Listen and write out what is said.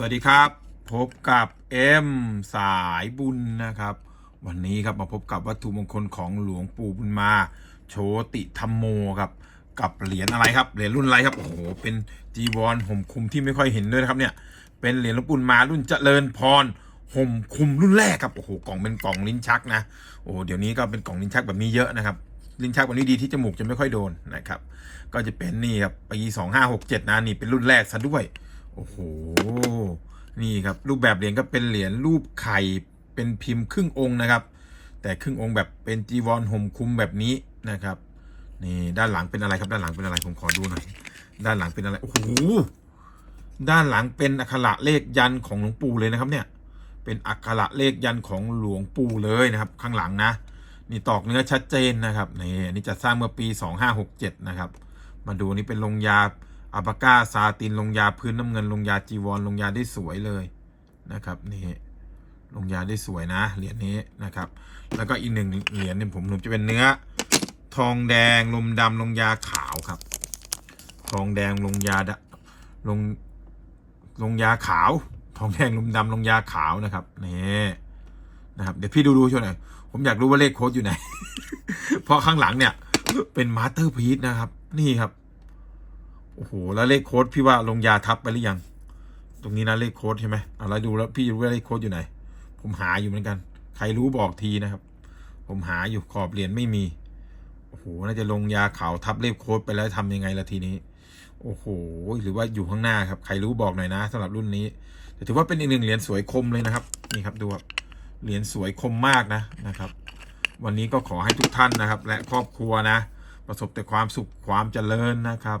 สวัสดีครับ พบกับเอ็มสายบุญนะครับ วันนี้ครับมาพบกับวัตถุมงคลของหลวงปู่บุญมา โชติธรรมโมครับ กับเหรียญอะไรครับเหรียญรุ่นอะไรครับโอ้โหเป็นจีวรห่มคุมที่ไม่ค่อยเห็นด้วยนะครับเนี่ยเป็นเหรียญหลวงปู่บุญมารุ่นเจริญพรห่มคุมรุ่นแรกครับโอ้โหกล่องเป็นกล่องลิ้นชักนะโอ้โหเดี๋ยวนี้ก็เป็นกล่องลิ้นชักแบบนี้เยอะนะครับลิ้นชักแบบนี้ดีที่จมูกจะไม่ค่อยโดนนะครับ ก็จะเป็นนี่ครับปีสองห้าหกเจ็ดนะนี่เป็นรุ่นแรกซะด้วย โอ้โห นี่ครับรูปแบบเหรียญก็เป็นเหรียญรูปไข่เป็นพิมพ์ครึ่งองค์นะครับ แต่ครึ่งองค์แบบเป็นจีวรห่มคุมแบบนี้นะครับนี่ด้านหลังเป็นอะไรครับด้านหลังเป็นอะไรผมขอดูหน่อยด้านหลังเป็นอะไรโอ้โหด้านหลังเป็นอักขระเลขยันของหลวงปู่เลยนะครับเนี่ยเป็นอักขระเลขยันของหลวงปู่เลยนะครับ ข้างหลังนะ นี่ตอกเนื้อชัดเจนนะครับนี่นนี้จะสร้างเมื่อปี 2567 นะครับ มาดูนี่เป็นลงยา อัปาก้าซาตินลงยาพื้นน้ำเงินลงยาจีวรลงยาได้สวยเลยนะครับนี่ลงยาได้สวยนะเหรียญนี้นะครับ แล้วก็อีกหนึ่งเหรียญเนี่ยผมผมจะเป็นเนื้อ ทองแดงลมดำลงยาขาวครับ ทองแดงลงยาดะลงลงยาขาว ทองแดงลมดำลงยาขาวนะครับนี่นะครับเดี๋ยวพี่ดูดูช่วยหน่อยผมอยากรู้ว่าเลขโค้ดอยู่ไหน เพราะข้างหลังเนี่ยเป็นมาสเตอร์พีซนะครับ นี่ครับ โอ้โหแล้วเลขโค้ดพี่ว่าลงยาทับไปหรือยัง ตรงนี้นะเลขโค้ดใช่ไหมเอาแล้วดูแล้วพี่รู้ว่าเลขโค้ดอยู่ไหน ผมหาอยู่เหมือนกัน ใครรู้บอกทีนะครับ ผมหาอยู่ขอบเหรียญไม่มีโอ้โหน่าจะลงยาขาวทับเลขโค้ดไปแล้วทำยังไงละทีนี้ โอ้โหหรือว่าอยู่ข้างหน้าครับใครรู้บอกหน่อยนะสำหรับรุ่นนี้แต่ถือว่าเป็นอีกหนึ่งเหรียญสวยคมเลยนะครับนี่ครับดูครับเหรียญสวยคมมากนะนะครับ วันนี้ก็ขอให้ทุกท่านนะครับ และครอบครัวนะ ประสบแต่ความสุขความเจริญนะครับ